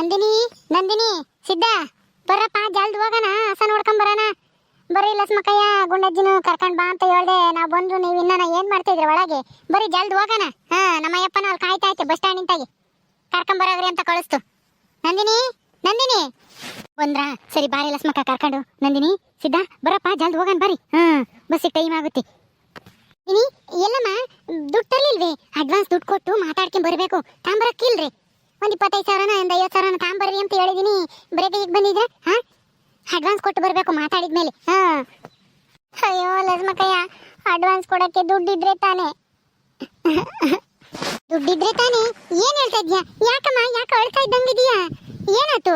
ನಂದಿನಿ ನಂದಿನಿ ಸಿದ್ಧ ಬರಪ್ಪ ಜಲ್ದ್ ಹೋಗೋಣ, ಹಸ ನೋಡ್ಕೊಂಡ್ ಬರೋಣ. ಬರೀ ಲಸ್ಮಕ್ಕಯ್ಯ ಗುಂಡಜ್ಜಿನ ಕರ್ಕೊಂಡ್ ಬಾ ಅಂತ ಹೇಳ್ದೆ. ನಾವು ಬಂದ್ರು, ನೀವು ಇನ್ನ ಏನ್ ಮಾಡ್ತಾ ಇದ್ರಿ ಒಳಗೆ? ಬರೀ ಜಲ್ದ್ ಹೋಗೋಣ. ಹಾ ನಮ್ಮ ಅಯ್ಯಪ್ಪನ ಅಲ್ಲಿ ಕಾಯ್ತಾ ಐತೆ ಬಸ್ ಸ್ಟ್ಯಾಂಡ್ ನಿಂತಾಗಿ ಕರ್ಕೊಂಡ್ ಬರೋಗ್ರಿ ಅಂತ ಕಳಿಸ್ತು. ನಂದಿನಿ ನಂದಿನಿ. ಬಂದ್ರಾ? ಸರಿ, ಬಾರಿ ಲಸ್ಮಕ್ಕ ಕರ್ಕೊಂಡು. ನಂದಿನಿ ಸಿದ್ಧ ಬರಪ್ಪ ಜಲ್ದ್ ಹೋಗೋಣ, ಬರ್ರಿ. ಹಾ, ಬಸ್ಸಿಗೆ ಟೈಮ್ ಆಗುತ್ತೆ. ಎಲ್ಲಮ್ಮ, ದುಡ್ಡು ತರ್ಲಿಲ್ವೇ? ಅಡ್ವಾನ್ಸ್ ದುಡ್ಡು ಕೊಟ್ಟು ಮಾತಾಡ್ಕೊಂಡ್ ಬರ್ಬೇಕು. ತಾಂಬರಕ್ಕಿಲ್ರಿ ಒಂದ್ ಇಪ್ಪತ್ತೈದು ಸಾವಿರನ ಒಂದ್ ಐವತ್ತು ಸಾವಿರನ ತಾಂಬರ್ರಿ ಅಂತ ಹೇಳಿದೀನಿ. ಬರೀ ಈಗ ಬಂದಿದ್ರೆ? ಹಾ? ಅಡ್ವಾನ್ಸ್ ಕೊಟ್ಟು ಬರ್ಬೇಕು ಮಾತಾಡಿದ್ಮೇಲೆ ಹಾ. ಅಯ್ಯೋ ಲಜ್ಮಕಯ್ಯ ಅಡ್ವಾನ್ಸ್ ಕೊಡಕ್ಕೆ ದುಡ್ಡಿದ್ರೆ ತಾನೇ. ದುಡ್ಡಿದ್ರೆ ತಾನೆ? ಏನು ಹೇಳ್ತಾ ಇದ್ಯಾ? ಯಾಕಮ್ಮ, ಯಾಕೆ ಅಳ್ತಾ ಇದೆಯಾ ಏನಾಯ್ತು?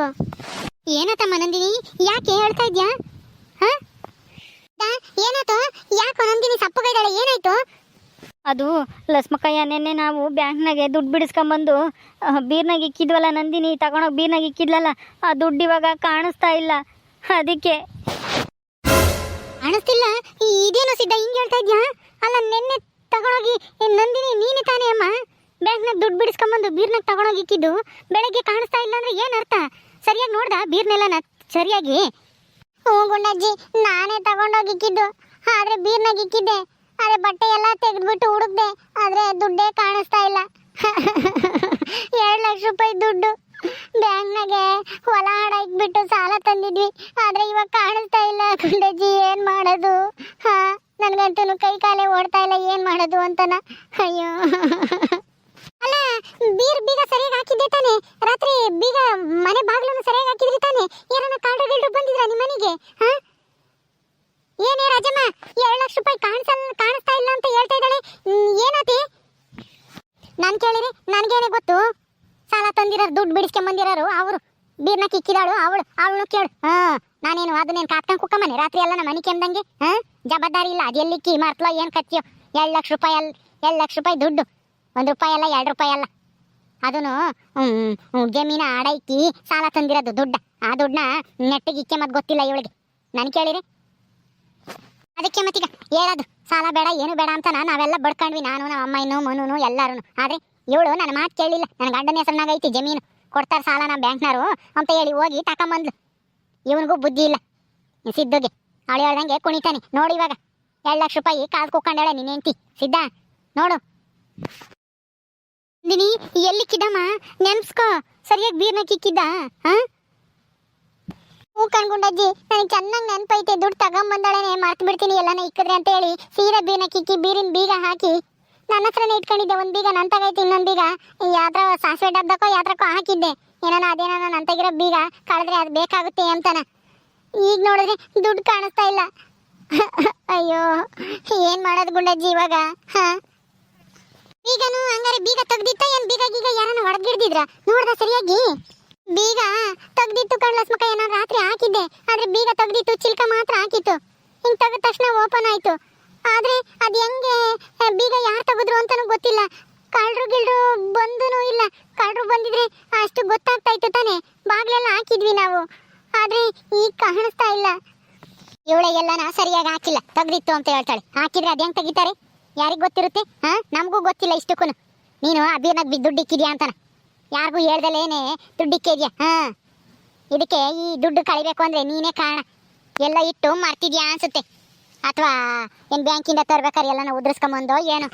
ಏನಾತಮ್ಮ ನಂದಿನಿ, ಯಾಕೆ ಹೇಳ್ತಾ ಇದ್ಯಾ? ಹಾ? ಏನಾಯ್ತು? ಯಾಕೆ ನಂದಿನಿ ಸಪ್ಪಗೈದಾಳೆ, ಏನಾಯ್ತು? ಅದು ಲಸ್ಮಕಯ್ಯ, ನೆನ್ನೆ ನಾವು ಬ್ಯಾಂಕ್ನಾಗೆ ದುಡ್ಡು ಬಿಡಿಸ್ಕೊಂಬಂದು ಬೀರ್ನಾಗ ಇಕ್ಕಿದ್ವಲ್ಲ ನಂದಿನಿ, ತಗೊಂಡೋಗಿ ಬೀರ್ನಾಗ ಇಕ್ಕಿದ್ಲಲ್ಲ, ಆ ದುಡ್ಡು ಇವಾಗ ಕಾಣಿಸ್ತಾ ಇಲ್ಲ. ಅದಕ್ಕೆ. ಕಾಣಿಸ್ತಿಲ್ಲ? ಇದೇನು ಸಿದ್ಧ ಹಿಂಗೆ ಹೇಳ್ತಾ ಇದ್ಯಾ? ಅಲ್ಲ, ನಿನ್ನೆ ತಗೊಂಡೋಗಿ ನಂದಿನಿ, ನೀನೆ ತಾನೇ ಅಮ್ಮ? ಬ್ಯಾಂಕ್ನಾಗ ದುಡ್ಡು ಬಿಡಿಸ್ಕೊಂಬಂದು ಬೀರ್ನಾಗ ತಗೊಂಡೋಗಿ ಇಕ್ಕಿದ್ದು, ಬೆಳಗ್ಗೆ ಕಾಣಿಸ್ತಾ ಇಲ್ಲ ಅಂದ್ರೆ ಏನು ಅರ್ಥ? ಸರಿಯಾಗಿ ನೋಡ್ದ ಬೀರ್ನೆಲ್ಲ ಸರಿಯಾಗಿ? ಹ್ಞೂ ಗುಂಡಜ್ಜಿ, ನಾನೇ ತಗೊಂಡೋಗಿ ಇಕ್ಕಿದ್ದು, ಆದ್ರೆ ಬೀರ್ನಾಗ ಇಕ್ಕಿದ್ದೆ. ಆದ್ರೆ ಬಟ್ಟೆ ಎಲ್ಲ ತೆಗೆದ್ಬಿಟ್ಟು ಹುಡುಕ್ದೆ, ಆದ್ರೆ ದುಡ್ಡೇ ಕಾಣಿಸ್ತಾ ಇಲ್ಲ. ಎರಡು ಲಕ್ಷ ರೂಪಾಯಿ ದುಡ್ಡು. ಬ್ಯಾಂಕ್ನಾಗೆ ಹೊಲ ಹಾಡ ಇಕ್ಬಿಟ್ಟು ಸಾಲ ತಂದಿದ್ವಿ, ಆದ್ರೆ ಇವಾಗ ಕಾಣಿಸ್ತಾ ಇಲ್ಲ. ಗುಂಡಜ್ಜಿ ಏನ್ ಮಾಡೋದು? ಹಾ ನನ್ಗಂತೂ ಕೈ ಕಾಲೇ ಓಡ್ತಾ ಇಲ್ಲ, ಏನ್ ಮಾಡೋದು ಅಂತನ. ಅಯ್ಯೋ. ಅಲ್ಲ, ಬೀರ್ ಬೀಗ ಸರಿಯಾಗಿ ಹಾಕಿದ್ದೆ ತಾನೆ. ರಾತ್ರಿ ಬೀಗ ಮನೆ ಬಾಗಿಲನ್ನು ಸರಿಯಾಗಿ ಹಾಕಿದ್ರಿ ತಾನೆ. ಯಾರನ್ನ ಕಾಡ್ರು ಗಿಲ್ರು ಬಂದಿದ್ರ ನಿಮ್ಮ ಮನೆಗೆ ಹಾ? ರಾಜಮ್ಮ, ಎರಡು ಲಕ್ಷ ರೂಪಾಯಿ ಕಾಣಿಸಲ್ಲ ಕಾಣಿಸ್ತಾ ಇಲ್ಲ ಅಂತ ಹೇಳ್ತಾ ಇದ್ದಾಳೆ. ಏನಾತಿ? ನಾನು ಕೇಳಿರಿ ನನಗೇನೆ ಗೊತ್ತು. ಸಾಲ ತಂದಿರೋರು ದುಡ್ಡು ಬಿಡಿಸ್ಕೊಂಡ್ ಬಂದಿರೋರು, ಅವರು. ಬೀರ್ನ ಕಿಕ್ಕಿದಾಳು, ಅವಳು ಅವಳು ಕೇಳು. ಹಾ, ನಾನೇನು ಅದನ್ನೇನು ಕಾತ್ಕೊಂಡು ಕುಕ್ಕಮ್ಮನೆ? ರಾತ್ರಿ ಎಲ್ಲ ನಮ್ಮ ಮನೆ ಕೆಮ್ದಂಗೆ? ಹಾ, ಜವಾಬ್ದಾರಿ ಇಲ್ಲ. ಅದು ಎಲ್ಲಿಕ್ಕಿ ಮರ್ತಲೋ ಏನು ಕತ್ತಿಯೋ? ಎರಡು ಲಕ್ಷ ರೂಪಾಯಿ ಅಲ್ಲ ಎರಡು ಲಕ್ಷ ರೂಪಾಯಿ ದುಡ್ಡು. ಒಂದು ರೂಪಾಯಿ ಅಲ್ಲ, ಎರಡು ರೂಪಾಯಿ ಅಲ್ಲ. ಅದನ್ನು ಜಮೀನ ಇಕ್ಕಿ ಸಾಲ ತಂದಿರೋದು ದುಡ್ಡ. ಆ ದುಡ್ಡನ್ನ ನೆಟ್ಟಿಗೆ ಇಕ್ಕೆ ಮತ್ತೆ ಗೊತ್ತಿಲ್ಲ ಇವಳಿಗೆ. ನಾನು ಕೇಳಿರಿ. ಅದಕ್ಕೆ ಮತ್ತೀಗ ಹೇಳೋದು, ಸಾಲ ಬೇಡ, ಏನು ಬೇಡ ಅಂತ ನಾವೆಲ್ಲ ಬಡ್ಕೊಂಡ್ವಿ. ನಾನು, ನಮ್ಮ ಅಮ್ಮನೂ ಮನುನು ಎಲ್ಲರೂ ಆದ್ರೆ ಇವಳು ನನ್ನ ಮಾತು ಕೇಳಿಲ್ಲ. ನನ್ನ ಗಂಡನ ಹೆಸರಿನಾಗ ಐತಿ, ಜಮೀನು. ಕೊಡ್ತಾರೆ ಸಾಲ ನಮ್ಮ ಬ್ಯಾಂಕ್ನವರು ಅಂತ ಹೇಳಿ ಹೋಗಿ ತಕೊಂಬಂದ್ಲು. ಇವನಿಗೂ ಬುದ್ಧಿ ಇಲ್ಲ. ಸಿದ್ದುಗೆ. ಅವಳು ಹೇಳ್ದಂಗೆ ಕುಣಿತಾನೆ. ನೋಡಿ ಇವಾಗ, ಎರಡು ಲಕ್ಷ ರೂಪಾಯಿ ಕಾಲು ಕುಕ್ಕೊಂಡಾಳೆ ನಿನ್ನ ಹೆಂಡ್ತಿ. ಸಿದ್ಧ? ನೋಡು. ದಿನಿ ಎಲ್ಲಿ ಕಿದ್ದಮ್ಮ? ನೆನ್ಸ್ಕೋ. ಸರಿಯಾಗಿ ಬೀರ್ನ ಕಿಕ್ಕಿದ್ದ ಹಾ? ಹೂ ಕಣ್ಗುಂಡಜ್ಜಿ ನನಗೆ ಚೆನ್ನಾಗಿ ನೆನಪೈತೆ, ದುಡ್ಡು ತಗೊಂಬಂದಾಳನೆ ಮರ್ತು ಬಿಡ್ತೀನಿ ಎಲ್ಲಾನ ಇಕ್ಕಿದ್ರೆ ಅಂತ ಹೇಳಿ ಸೀರೆ ಬೀನ ಕಿಕ್ಕಿ ಬೀರಿನ ಬೀಗ ಹಾಕಿ ನನ್ನ ಹತ್ರನೇ ಇಟ್ಕೊಂಡಿದ್ದೆ, ಒಂದು ಬೀಗ ನನ್ನ ತಗೈತೆ ಇನ್ನೊಂದು ಬೀಗ. ಯಾವ್ದ್ರ ಸಾಸಿವೆ ಡಬ್ಬಕ್ಕೋ ಯಾತ್ರಕ್ಕೋ ಹಾಕಿದ್ದೆ. ಏನಾನ ಅದೇನೋ ನನ್ನ ತೆಗಿರೋ ಬೀಗ ಕಳೆದ್ರೆ ಅದು ಬೇಕಾಗುತ್ತೆ ಅಂತಾನ. ಈಗ ನೋಡಿದ್ರೆ ದುಡ್ಡು ಕಾಣಿಸ್ತಾ ಇಲ್ಲ. ಅಯ್ಯೋ, ಏನು ಮಾಡೋದು ಗುಂಡಜ್ಜಿ ಇವಾಗ, ಹಾ? ಬೀಗನು ಹಂಗಾರೆ ಬೀಗ ತೆಗ್ದಿತ್ತ ಏನು ಬೀಗ ಗೀಗ ಯಾರನ್ನ ಹೊಡೆದಿಡ್ದಿದ್ರ? ನೋಡ್ದ ಸರಿಯಾಗಿ? ಬೀಗ ತೆಗ್ದಿತ್ತು ಕಣ್ಲಸ್ಮಕ ಏನೋ ರಾತ್ರಿ ಹಾಕಿದ್ದೆ. ಆದ್ರೆ ಬೀಗ ತೆಗ್ದಿತ್ತು, ಚಿಲ್ಕ ಮಾತ್ರ ಹಾಕಿತ್ತು. ಹಿಂಗ್ ತೆಗೆದ ತಕ್ಷಣ ಓಪನ್ ಆಯ್ತು. ಆದ್ರೆ ಅದ್ ಹೆಂಗೆ ಬೀಗ ಯಾರು ತೆಗೆದ್ರು ಅಂತಾನು ಗೊತ್ತಿಲ್ಲ. ಕಳ್ರು ಗಿಳ್ರು ಬಂದೂ ಇಲ್ಲ. ಕಳ್ರು ಬಂದಿದ್ರೆ ಅಷ್ಟು ಗೊತ್ತಾಗ್ತಾ ಇತ್ತು ತಾನೆ. ಬಾಗ್ಲೆಲ್ಲ ಹಾಕಿದ್ವಿ ನಾವು. ಆದ್ರೆ ಈಗ ಕಾಣಿಸ್ತಾ ಇಲ್ಲ. ಇವಳಿಗೆಲ್ಲನ ಸರಿಯಾಗಿ ಹಾಕಿಲ್ಲ. ತೆಗ್ದಿತ್ತು ಅಂತ ಹೇಳ್ತಾಳೆ. ಹಾಕಿದ್ರೆ ಅದ್ ಹೆಂಗ್ ತೆಗಿತಾರೆ? ಯಾರಿಗ್ ಗೊತ್ತಿರುತ್ತೆ? ಹ, ನಮಗೂ ಗೊತ್ತಿಲ್ಲ ಇಷ್ಟಕ್ಕೂ ನೀನು ಅಭಿನಾಗ್ ಬಿ ದುಡ್ಡು ಇಕ್ಕಿದ್ಯಾ ಅಂತಾನ. ಯಾರಿಗೂ ಹೇಳ್ದಲೇನೆ ದುಡ್ಡು ಇಕ್ಕಿದ್ಯಾ? ಹಾ. ಇದಕ್ಕೆ ಈ ದುಡ್ಡು ಕಳಿಬೇಕು ಅಂದ್ರೆ ನೀನೇ ಕಾರಣ. ಎಲ್ಲ ಇಟ್ಟು ಮರ್ತಿದ್ಯಾ ಅನ್ಸುತ್ತೆ. ಅಥವಾ ಏನ್ ಬ್ಯಾಂಕಿಂದ ತರ್ಬೇಕಾರೆ ಎಲ್ಲನ ಉದ್ರಿಸ್ಕೊಂಬಂದೋ ಏನು.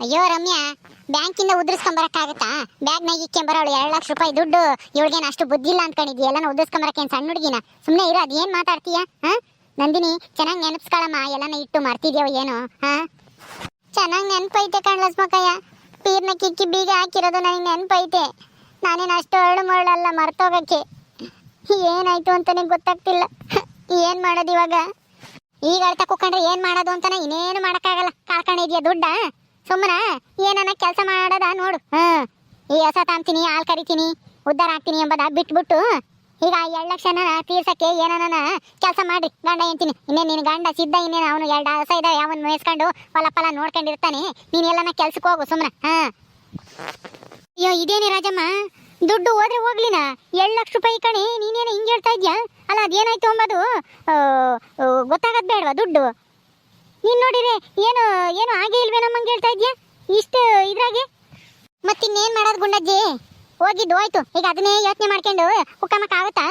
ಅಯ್ಯೋ ರಮ್ಯಾ, ಬ್ಯಾಂಕಿಂದ ಉದ್ರಿಸ್ಕೊಂಬರಕ್ಕಾಗತ್ತಾ? ಬ್ಯಾಗ್ನಾಗ ಇಕ್ಕೊಂಬರೋಳು ಎರಡು ಲಕ್ಷ ರೂಪಾಯಿ ದುಡ್ಡು, ಇವಳಿಗೇನು ಅಷ್ಟು ಬುದ್ಧಿ ಇಲ್ಲ ಅನ್ಕೊಂಡಿದ್ಯ? ಎಲ್ಲನ ಉದ್ರಿಸ್ಕೊಂಬರಕ್ಕೆ ಏನು ಸಣ್ಣ ಹುಡುಗಿನ? ಸುಮ್ಮನೆ ಇರೋ, ಅದೇನು ಮಾತಾಡ್ತೀಯಾ? ಹಾ? ನಂದಿನಿ, ಚೆನ್ನಾಗಿ ನೆನಪಿಸ್ಕೊಳಮ್ಮ, ಎಲ್ಲನ ಇಟ್ಟು ಮಾಡ್ತಿದ್ಯಾವ ಏನು? ಹಾ? ಚೆನ್ನಾಗಿ ನೆನಪೈತೆ ಕಣ್ಲಸ್ಮಕಯ್ಯ ಪೀರ್ನ ಕಿಕ್ಕಿ ಬೀಗ ಹಾಕಿರೋದು ನನಗೆ ನೆನಪೈತೆ. ನಾನೇನು ಅಷ್ಟು ಅರಳು ಮರಳಲ್ಲ ಮರ್ತೋಗಕ್ಕೆ. ಏನಾಯ್ತು ಅಂತಾನೆ ಗೊತ್ತಾಗ್ತಿಲ್ಲ. ಏನ್ ಮಾಡೋದು ಇವಾಗ? ಈಗ ಅಳ್ತಾ ಕುತ್ಕೊಂಡ್ರೆ ಏನ್ ಮಾಡೋದು ಅಂತಾನೆ ಇನ್ನೇನು ಮಾಡಕ್ಕಾಗಲ್ಲ. ಇದೆಯಾ ದುಡ್ಡ? ಸುಮ್ಮನ ಏನನ್ನ ಕೆಲಸ ಮಾಡೋದ ನೋಡು. ಹ್ಮ್. ಈ ಹೊಸ ತಾಂತೀನಿ ಹಾಲ್ ಕರಿತೀನಿ, ಉದ್ದಾರ ಹಾಕ್ತೀನಿ ಎಂಬುದ ಬಿಟ್ಬಿಟ್ಟು ಈಗ ಎರಡು ಲಕ್ಷನ ತೀರ್ಸಕ್ಕೆ ಏನನ ಕೆಲಸ ಮಾಡ್ರಿ. ಗಂಡ ಎಂತೀನಿ ಇನ್ನೇನು ನಿನ್ನ ಗಂಡ, ಸಿದ್ಧ, ಇನ್ನೇನು ಅವನು ಎರಡು ಹಸ ಇದ್ದಾವೆ ಅವನು ಮೇಯಿಸ್ಕೊಂಡು ಹೊಲ ಫಲ ನೋಡ್ಕೊಂಡಿರ್ತಾನೆ. ನೀನು ಎಲ್ಲನ ಕೆಲ್ಸಕ್ಕೆ ಹೋಗು ಸುಮ್ಮನೆ ಹಾ. ಅಯ್ಯೋ, ಇದೇನೇ ರಾಜಮ್ಮ? ದುಡ್ಡು ಹೋದ್ರೆ ಹೋಗ್ಲಿನ? ಎರಡು ಲಕ್ಷ ರೂಪಾಯಿ ಕಣಿ ನೀನೇನು ಹಿಂಗೆ ಹೇಳ್ತಾ ಇದ್ಯಾ? ಅಲ್ಲ, ಅದೇನಾಯ್ತು ಅಂಬೋದು? ಗೊತ್ತಾಗದ್ ಬೇಡವಾ ದುಡ್ಡು? ನೀನು ನೋಡಿರಿ ಏನು ಏನು ಆಗೇ ಇಲ್ವೇ ನಮ್ಮಂಗೆ ಹೇಳ್ತಾ ಇದ್ಯಾ? ಇಷ್ಟು ಇದ್ರಾಗೆ? ಮತ್ತಿನ್ನೇನ್ ಮಾಡೋದು ಗುಂಡಜ್ಜಿ? ಹೋಗಿದ್ದು, ಹೋಯ್ತು. ಈಗ ಅದನ್ನೇ ಯೋಚನೆ ಮಾಡ್ಕೊಂಡು ಹುಕ್ಕಮಕ್ಕ ಆಗುತ್ತಾ?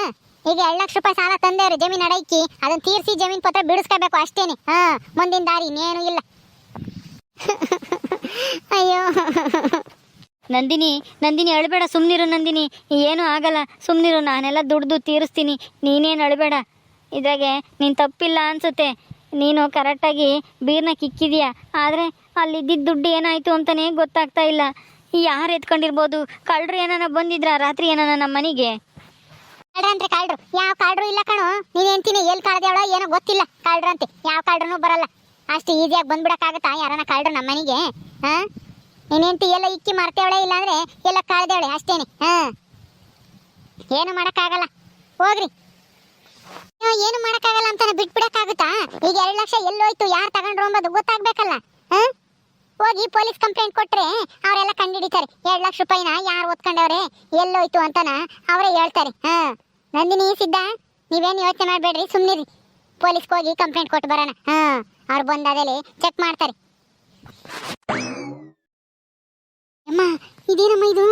ಈಗ ಎರಡು ಲಕ್ಷ ರೂಪಾಯಿ ಸಾಲ ತಂದೇವ್ರಿ ಜಮೀನ್ ಅಡೈಕಿ ಅದನ್ನ ತೀರ್ಸಿ ಜಮೀನ್ ಪತ್ರ ಬಿಡಿಸ್ಕೋಬೇಕು ಅಷ್ಟೇನೆ. ಹಾ, ಮುಂದಿನ ದಾರಿ ಇನ್ನೇನು ಇಲ್ಲ. ಅಯ್ಯೋ. ನಂದಿನಿ ನಂದಿನಿ ಅಳಬೇಡ ಸುಮ್ಮನಿರು ನಂದಿನಿ. ಏನು ಆಗಲ್ಲ. ಸುಮ್ಮನಿರು ನಾನೆಲ್ಲ ದುಡ್ದು ತೀರಿಸ್ತೀನಿ. ನೀನೇನು ಅಳಬೇಡ. ಇದ್ರಾಗೆ ನೀನು ತಪ್ಪಿಲ್ಲ ಅನ್ಸುತ್ತೆ. ನೀನು ಕರೆಕ್ಟಾಗಿ ಬೀರ್ನ ಕಿಕ್ಕಿದೀಯ? ಆದರೆ ಅಲ್ಲಿದ್ದಿದ್ದ ದುಡ್ಡು ಏನಾಯಿತು ಅಂತಲೇ ಗೊತ್ತಾಗ್ತಾ ಇಲ್ಲ. ಯಾರು ಎತ್ಕೊಂಡಿರ್ಬೋದು? ಕಳ್ಳರು ಏನಾನ ಬಂದಿದ್ರ ರಾತ್ರಿ ಏನಾನ ನಮ್ಮ ಮನೆಗೆ? ಅಂದ್ರೆ ಕಾಳ್ರು ಯಾವ ಕಳ್ಳರು ಇಲ್ಲ ಕಣೋ. ನೀನು ಎಂತೀನಿ ಎಲ್ಲಿ ಕಾಳ್ದೇವಳೋ ಏನೋ ಗೊತ್ತಿಲ್ಲ ಕಳ್ಳರು ಅಂತೆ ಯಾವ ಕಾಳ್ರು ಬರಲ್ಲ. ಅಷ್ಟು ಈಸಿಯಾಗಿ ಬಂದ್ಬಿಡಕ್ಕಾಗತ್ತಾ ಯಾರನ್ನ ಕಳ್ಳರು ನಮ್ಮ ಮನೆಗೆ? ಹಾ? ನೀನೆಂತಿ ಎಲ್ಲ ಇಕ್ಕಿ ಮಾರ್ತೇವಳೆ ಇಲ್ಲಾಂದ್ರೆ ಎಲ್ಲ ಕಳ್ದೇವಳೆ ಅಷ್ಟೇನೆ. ಹಾ? ಏನು ಮಾಡಕ್ಕಾಗಲ್ಲ. ಹೋಗ್ರಿ. ಏನು ಮಾಡಕ್ಕಾಗಲ್ಲ ಅಂತಾನೆ ಬಿಟ್ಬಿಡಕ್ಕಾಗುತ್ತಾ? ಈಗ ಎರಡು ಲಕ್ಷ ಎಲ್ಲೋಯ್ತು. ಯಾರು ತಗೊಂಡ್ರು ಅಂಬೋದು ಗೊತ್ತಾಗ್ಬೇಕಲ್ಲ. ಹೋಗಿ ಪೊಲೀಸ್ ಕಂಪ್ಲೇಂಟ್ ಕೊಟ್ರೆ ಅವರೆಲ್ಲ ಕಂಡಿಡಿತಾರೆ. ಎರಡು ಲಕ್ಷ ರೂಪಾಯಿನ ಯಾರು ಓದ್ಕೊಂಡವ್ರೆ ಎಲ್ಲೋಯ್ತು ಅಂತನ ಅವರೇ ಹೇಳ್ತಾರೆ. ಹಾ, ನಂದಿನಿ ಸಿದ್ಧ, ನೀವೇನು ಯೋಚನೆ ಮಾಡಬೇಡ್ರಿ ಸುಮ್ಮನಿರಿ ಪೊಲೀಸ್ಗೆ ಹೋಗಿ ಕಂಪ್ಲೇಂಟ್ ಕೊಟ್ಟು ಬರೋಣ. ಹಾ, ಅವ್ರು ಬಂದಾದಲ್ಲಿ ಚೆಕ್ ಮಾಡ್ತಾರೆ. ಅಮ್ಮ ಇದೇನಮ್ಮ ಇದು?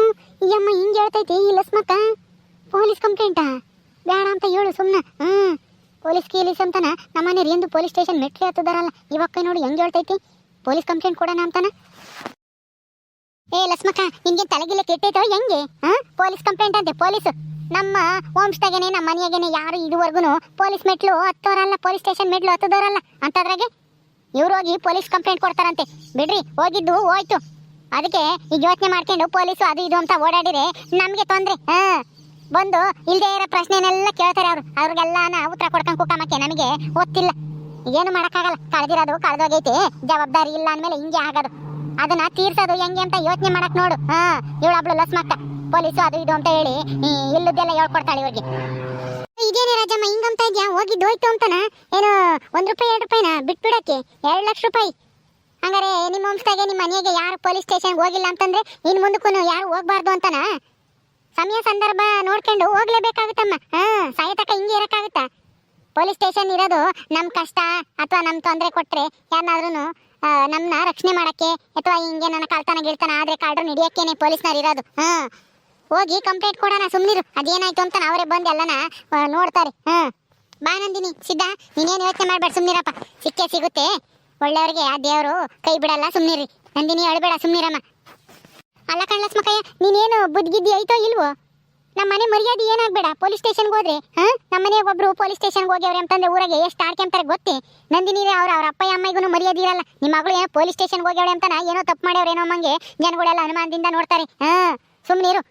ಈ ಅಮ್ಮ ಹಿಂಗೆ ಹೇಳ್ತೈತಿ ಈ ಲಸ್ಮಕ್ಕ? ಪೊಲೀಸ್ ಕಂಪ್ಲೇಂಟಾ? ಬೇಡ ಅಂತ ಹೇಳು ಸುಮ್ಮನೆ ಹ್ಞೂ ಪೊಲೀಸ್ ಕೇಳಿಸ್ ಅಂತನ ನಮ್ಮನೆ ಎಂದು ಪೊಲೀಸ್ ಸ್ಟೇಷನ್ ಮೆಟ್ಲಿ ಹತ್ತದಾರಲ್ಲ ಇವಕ್ಕ ನೋಡಿ ಹೆಂಗೆ ಹೇಳ್ತೈತಿ? ಪೊಲೀಸ್ ಕಂಪ್ಲೇಂಟ್ ಕೊಡೋಣ ಅಂತಾನ? ಏ, ಲಸ್ಮಕ್ಕ, ನಿನ್ಗೆ ತಲೆಗಿಲ್ಲ ಕೆಟ್ಟೈತೋ, ಹೆಂಗೆ? ಪೊಲೀಸ್ ಕಂಪ್ಲೇಂಟ್ ಅಂತೆ, ಪೊಲೀಸ್. ನಮ್ಮ ಹೋಮ್ಸ್ಟಾಗೇನೆ, ನಮ್ಮ ಮನೆಯಾಗೇನೆ ಯಾರು ಇದುವರೆಗೂ ಪೊಲೀಸ್ ಮೆಟ್ಲು ಹತ್ತೋರಲ್ಲ, ಪೊಲೀಸ್ ಸ್ಟೇಷನ್ ಮೆಟ್ಲು ಹತ್ತದೋರಲ್ಲ ಅಂತದ್ರಾಗೆ ಇವ್ರು ಹೋಗಿ ಪೊಲೀಸ್ ಕಂಪ್ಲೇಂಟ್ ಕೊಡ್ತಾರಂತೆ. ಬಿಡ್ರಿ, ಹೋಗಿದ್ದು ಹೋಯ್ತು. ಅದಕ್ಕೆ ಈಗ ಯೋಚನೆ ಮಾಡ್ಕೊಂಡು ಪೊಲೀಸು ಅದು ಇದು ಅಂತ ಓಡಾಡಿದ್ರೆ ನಮಗೆ ತೊಂದ್ರೆ. ಹಾ ಬಂದು ಇಲ್ದೇ ಇರೋ ಪ್ರಶ್ನೆನೆಲ್ಲ ಕೇಳ್ತಾರೆ ಅವ್ರು. ಅವ್ರಿಗೆಲ್ಲ ಉತ್ತರ ಕೊಡ್ಕೊಂಡು ಕುಕ್ಕಮಕ್ಕೆ ನಮಗೆ ಗೊತ್ತಿಲ್ಲ. ಏನು ಮಾಡಕ್ಕಾಗಲ್ಲ. ಕಳೆದಿರೋದು ಕಳೆದೋಗೈತೆ. ಜವಾಬ್ದಾರಿ ಇಲ್ಲ ಅಂದ್ಮೇಲೆ ಹಿಂಗೆ ಆಗೋದು. ಅದನ್ನ ತೀರ್ಸೋದು ಹೆಂಗೆ ಅಂತ ಯೋಚನೆ ಮಾಡಕ್ ನೋಡು. ಹಾ, ಇವಳೊಬ್ಳು ಲಸ್ಮಕ್ಕ ಪೊಲೀಸು ಅದು ಇದು ಅಂತ ಹೇಳಿ ಇಲ್ಲದೆಲ್ಲ ಹೇಳ್ಕೊಡ್ತಾಳೆ ಇವ್ರಿಗೆ. ಇದೇನೇ ರಾಜಮ್ಮ, ಹಿಂಗಂತ ಇದ್ಯಾ? ಹೋಗಿ ಹೋಯ್ತು ಅಂತನ? ಏನು ಒಂದ್ ರೂಪಾಯಿ, ಎರಡು ರೂಪಾಯಿನ? ಬಿಟ್ಬಿಡಕ್ಕೆ. ಎರಡು ಲಕ್ಷ ರೂಪಾಯಿ. ಹಂಗಾರೆ ನಿಮ್ಮ ಹಂಸ್ತಾಗೆ ನಿಮ್ಮ ಮನೆಗೆ ಯಾರು ಪೊಲೀಸ್ ಸ್ಟೇಷನ್ಗೆ ಹೋಗಿಲ್ಲ ಅಂತಂದ್ರೆ ಇನ್ ಮುಂದಕ್ಕೂ ಯಾರು ಹೋಗ್ಬಾರ್ದು ಅಂತನ? ಸಮಯ, ಸಂದರ್ಭ ನೋಡ್ಕೊಂಡು ಹೋಗ್ಲೇಬೇಕಾಗುತ್ತಮ್ಮ. ಹಾ ಸಾಯತಕ್ಕ ಹಿಂಗೆ ಇರಕ್ಕಾಗುತ್ತಾ? ಪೊಲೀಸ್ ಸ್ಟೇಷನ್ ಇರೋದು ನಮ್ಮ ಕಷ್ಟ ಅಥವಾ ನಮ್ಮ ತೊಂದರೆ ಕೊಟ್ರೆ. ಯಾರನ್ನಾದ್ರೂ ನಮ್ಮನ್ನ ರಕ್ಷಣೆ ಮಾಡಕ್ಕೆ ಅಥವಾ ಹಿಂಗೆ ನನ್ನ ಕಳ್ತನ ಗಿಳ್ತಾನ ಆದ್ರೆ ಕಾಡ್ರು ಹಿಡಿಯಕ್ಕೇನೆ ಪೊಲೀಸ್ನವ್ರು ಇರೋದು. ಹಾ ಹೋಗಿ ಕಂಪ್ಲೇಂಟ್ ಕೊಡೋಣ ಸುಮ್ಮನಿರು ಅದೇನಾಯ್ತು ಅಂತ ಅವರೇ ಬಂದು ಎಲ್ಲನ ನೋಡ್ತಾರೆ. ಹಾ ಬಾ ನಂದಿನಿ, ಸಿದ್ಧ, ನೀನೇನು ಯೋಚನೆ ಮಾಡ್ಬೇಡ ಸುಮ್ಮನಿರಪ್ಪ ಸಿಕ್ಕೇ ಸಿಗುತ್ತೆ. ಒಳ್ಳೆಯವ್ರಿಗೆ ಆ ದೇವರು ಕೈ ಬಿಡಲ್ಲ ಸುಮ್ಮನಿರಿ ನಂದಿನಿ ಅಳಬೇಡ ಸುಮ್ಮನಿರಮ್ಮ ಅಲ್ಲ ಕಣ್ಲಸ್ಮಕಯ್ಯ ನೀನೇನು ಬುದ್ಧಿಗಿದ್ದಿ ಐತೋ ಇಲ್ವೋ? ನಮ್ಮ ಮನೆ ಮರ್ಯಾದೆ ಏನಾಗ್ಬೇಡ. ಪೊಲೀಸ್ ಸ್ಟೇಷನ್ಗೆ ಹೋದ್ರೆ, ಹಾ? ನಮ್ಮ ಮನೆಗೆ ಒಬ್ರು ಪೊಲೀಸ್ ಸ್ಟೇಷನ್ಗೆ ಹೋಗ್ಯವ್ರೆ ಅಂತಂದ್ರೆ ಊರಾಗೆ ಎಷ್ಟು ಆಡ್ಕೊಂತಾರೆ ಗೊತ್ತೇ? ನಂದಿನಿ ಅವ್ರ ಅವ್ರ ಅಪ್ಪ ಅಮ್ಮಗೂ ಮರ್ಯಾದೆ ಇರಲ್ಲ. ನಿಮ್ಮ ಮಗಳು ಏನೋ ಪೊಲೀಸ್ ಸ್ಟೇಷನ್ಗೆ ಹೋಗ್ಯಾವಳೆ ಅಂತ ಏನೋ ತಪ್ಪು ಮಾಡ್ಯವ್ರೆ ಏನೋ ಮಂಗೆ ಜನಗಳೆಲ್ಲ ಅನುಮಾನದಿಂದ ನೋಡ್ತಾರೆ. ಹಾ ಸುಮ್ಮನಿರು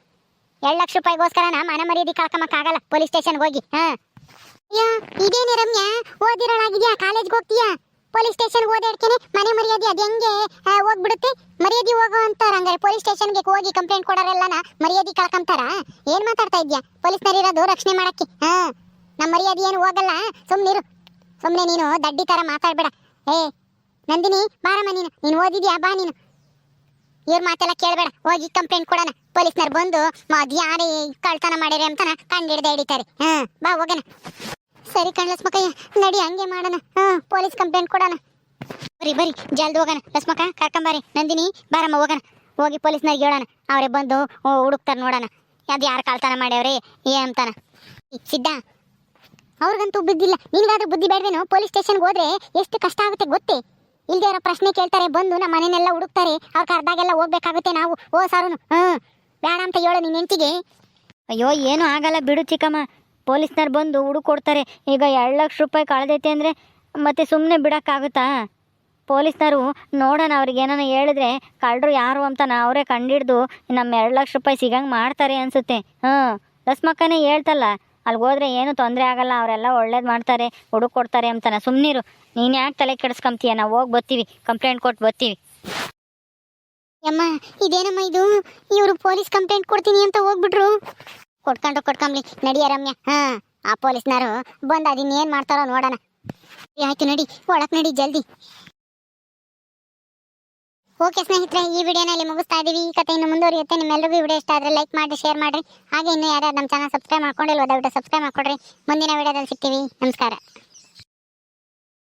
ಎರಡು ಲಕ್ಷ ರೂಪಾಯಿಗೋಸ್ಕರ ನಾ ಮನ ಮರ್ಯಾದೆ ಕಳ್ಕೊಂಬಕ್ಕಾಗಲ್ಲ ಪೊಲೀಸ್ ಸ್ಟೇಷನ್ಗೆ ಹೋಗಿ, ಹಾ? ಇದೇನೇ ರಮ್ಯಾ? ಓದಿರೋಳಾಗಿದ್ಯಾ? ಕಾಲೇಜ್ಗೆ ಹೋಗ್ತೀಯಾ? ಪೊಲೀಸ್ ಸ್ಟೇಷನ್ಗೆ ಓದಾಡ್ಕೇನೆ ಮನೆ ಮರ್ಯಾದೆ ಅದು ಹೆಂಗೆ ಹೋಗ್ಬಿಡುತ್ತೆ? ಮರ್ಯಾದೆ ಹೋಗೋ ಅಂತಾರ ಹಂಗಾರೆ. ಪೊಲೀಸ್ ಸ್ಟೇಷನ್ಗೆ ಹೋಗಿ ಕಂಪ್ಲೇಂಟ್ ಕೊಡೋರೆಲ್ಲನ ಮರ್ಯಾದೆ ಕಳ್ಕೊಂತಾರ? ಏನ್ ಮಾತಾಡ್ತಾ ಇದ್ಯಾ? ಪೊಲೀಸ್ನರಿರೋದು ರಕ್ಷಣೆ ಮಾಡಕ್ಕೆ. ಹಾ ನಮ್ಮ ಮರ್ಯಾದೆ ಏನು ಹೋಗಲ್ಲ. ಸುಮ್ಮನಿರು ಸುಮ್ಮನೆ ನೀನು ದಡ್ಡಿ ತರ ಮಾತಾಡ್ಬೇಡ. ಏ, ನಂದಿನಿ, ಬಾರಮ್ಮ ನೀನು. ನೀನು ಓದಿದ್ಯಾ? ಬಾ ನೀನು. ಇವ್ರ ಮಾತೆಲ್ಲ ಕೇಳಬೇಡ. ಹೋಗಿ ಕಂಪ್ಲೇಂಟ್ ಕೊಡೋಣ. ಪೊಲೀಸ್ನವ್ರು ಬಂದು ಮದ್ಯಾರೇ ಕಳ್ತನ ಮಾಡ್ಯಾರೆ ಅಂತನ ಕಂಡಿಡ್ದೆ ಹಿಡಿತಾರೆ. ಹಾ, ಬಾ ಹೋಗೋಣ. ಸರಿ ಕಣ್ ಮಕ್ಕಯ್ಯ ನಡಿ, ಹಂಗೆ ಮಾಡೋಣ. ಹಾ, ಪೊಲೀಸ್ ಕಂಪ್ಲೇಂಟ್ ಕೊಡೋಣ. ಬರಿ ಬರಿ, ಜಲ್ದಿ ಹೋಗೋಣ. ಲಸ್ಮಕ ಕರ್ಕೊಂಬಾರಿ ನಂದಿನಿ, ಬಾರಮ್ಮ, ಹೋಗೋಣ. ಹೋಗಿ ಪೊಲೀಸ್ನಾಗ ಹೇಳೋಣ. ಅವರೇ ಬಂದು ಹುಡುಕ್ತಾರೆ ನೋಡೋಣ. ಅದು ಯಾರು ಕಾಲ್ತಾನ ಮಾಡ್ಯಾವ್ರಿ ಏ ಅಂತಾನ. ಈ ಸಿದ್ಧ ಅವ್ರಿಗಂತೂ ಬುದ್ಧಿಲ್ಲ. ನಿನಗಾದ್ರೂ ಬುದ್ಧಿ ಬೇಡವೇನು? ಪೊಲೀಸ್ ಸ್ಟೇಷನ್ಗೆ ಹೋದ್ರೆ ಎಷ್ಟು ಕಷ್ಟ ಆಗುತ್ತೆ ಗೊತ್ತೇ? ಇಲ್ಲದೆ ಪ್ರಶ್ನೆ ಕೇಳ್ತಾರೆ, ಬಂದು ನಮ್ಮ ಮನೆಯನ್ನೆಲ್ಲ ಹುಡುಕ್ತಾರೆ. ಅವ್ರ ಕರ್ದಾಗೆಲ್ಲ ಹೋಗ್ಬೇಕಾಗುತ್ತೆ ನಾವು. ಓ, ಸಾರುನು. ಹ್ಞೂ ಬೇಡ ಅಂತ ಹೇಳು ನಿನ್ನ ಅಯ್ಯೋ, ಏನೂ ಆಗಲ್ಲ ಬಿಡು ಚಿಕ್ಕಮ್ಮ. ಪೊಲೀಸ್ನವ್ರು ಬಂದು ಹುಡುಕೊಡ್ತಾರೆ ಈಗ ಎರಡು ಲಕ್ಷ ರೂಪಾಯಿ ಕಳೆದೈತೆ ಅಂದರೆ ಮತ್ತೆ ಸುಮ್ಮನೆ ಬಿಡೋಕ್ಕಾಗುತ್ತಾ? ಪೊಲೀಸ್ನವರು ನೋಡೋಣ, ಅವ್ರಿಗೆ ಏನಾನ ಹೇಳಿದ್ರೆ ಕಳ್ಳರು ಯಾರು ಅಂತ ಅವರೇ ಕಂಡಿಡ್ದು ನಮ್ಮ ಎರಡು ಲಕ್ಷ ರೂಪಾಯಿ ಸಿಗಂಗೆ ಮಾಡ್ತಾರೆ ಅನಿಸುತ್ತೆ. ಹಾಂ ಲಸ್ಮಕ್ಕನೇ ಹೇಳ್ತಲ್ಲ ಅಲ್ಲಿಗೆ ಹೋದ್ರೆ ಏನು ತೊಂದರೆ ಆಗಲ್ಲ, ಅವರೆಲ್ಲ ಒಳ್ಳೇದು ಮಾಡ್ತಾರೆ ಹುಡುಕೊಡ್ತಾರೆ ಅಂತಾನೆ. ಸುಮ್ಮನಿರು ನೀನು ಯಾಕೆ ತಲೆ ಕೆಡಿಸ್ಕೊಂತೀಯ ನಾವು ಹೋಗಿ ಬರ್ತೀವಿ, ಕಂಪ್ಲೇಂಟ್ ಕೊಟ್ಟು ಬರ್ತೀವಿ. ಅಮ್ಮ ಇದೇನಮ್ಮ ಇದು? ಇವರು ಪೊಲೀಸ್ ಕಂಪ್ಲೇಂಟ್ ಕೊಡ್ತೀನಿ ಅಂತ ಹೋಗ್ಬಿಟ್ರು. ಕೊಟ್ಕೊಂಡು ಕೊಟ್ಕೊಂಬ್ಲಿ ನಡಿಯ ರಮ್ಯ ಹಾ, ಆ ಪೊಲೀಸ್ನವರು ಬಂದ ಅದನ್ನ ಏನ್ ಮಾಡ್ತಾರೋ ನೋಡೋಣ. ಆಯ್ತು ನಡಿ, ಒಳಕ್ ನಡಿ ಜಲ್ದಿ. ಓಕೆ ಸ್ನೇಹಿತರೆ, ಈ ವಿಡಿಯೋನ ಇಲ್ಲಿ ಮುಗಿಸ್ತಾ ಇದೀವಿ. ಈ ಕಥೆ ಇನ್ನು ಮುಂದುವರಿಯುತ್ತೆ. ನಿಮ್ಮೆಲ್ಲರಿಗೂ ವಿಡಿಯೋ ಇಷ್ಟ ಆದ್ರೆ ಲೈಕ್ ಮಾಡಿ ಶೇರ್ ಮಾಡ್ರಿ. ಹಾಗೆ ಇನ್ನು ಯಾರ್ಯಾರು ನಮ್ಮ ಚಾನಲ್ ಸಬ್ಸ್ಕ್ರೈಬ್ ಮಾಡ್ಕೊಂಡಿಲ್ವೋ, ದಯವಿಟ್ಟು ಸಬ್ಸ್ಕ್ರೈಬ್ ಮಾಡ್ಕೊಡ್ರಿ. ಮುಂದಿನ ವಿಡಿಯೋದಲ್ಲಿ ಸಿಗ್ತೀವಿ. ನಮಸ್ಕಾರ.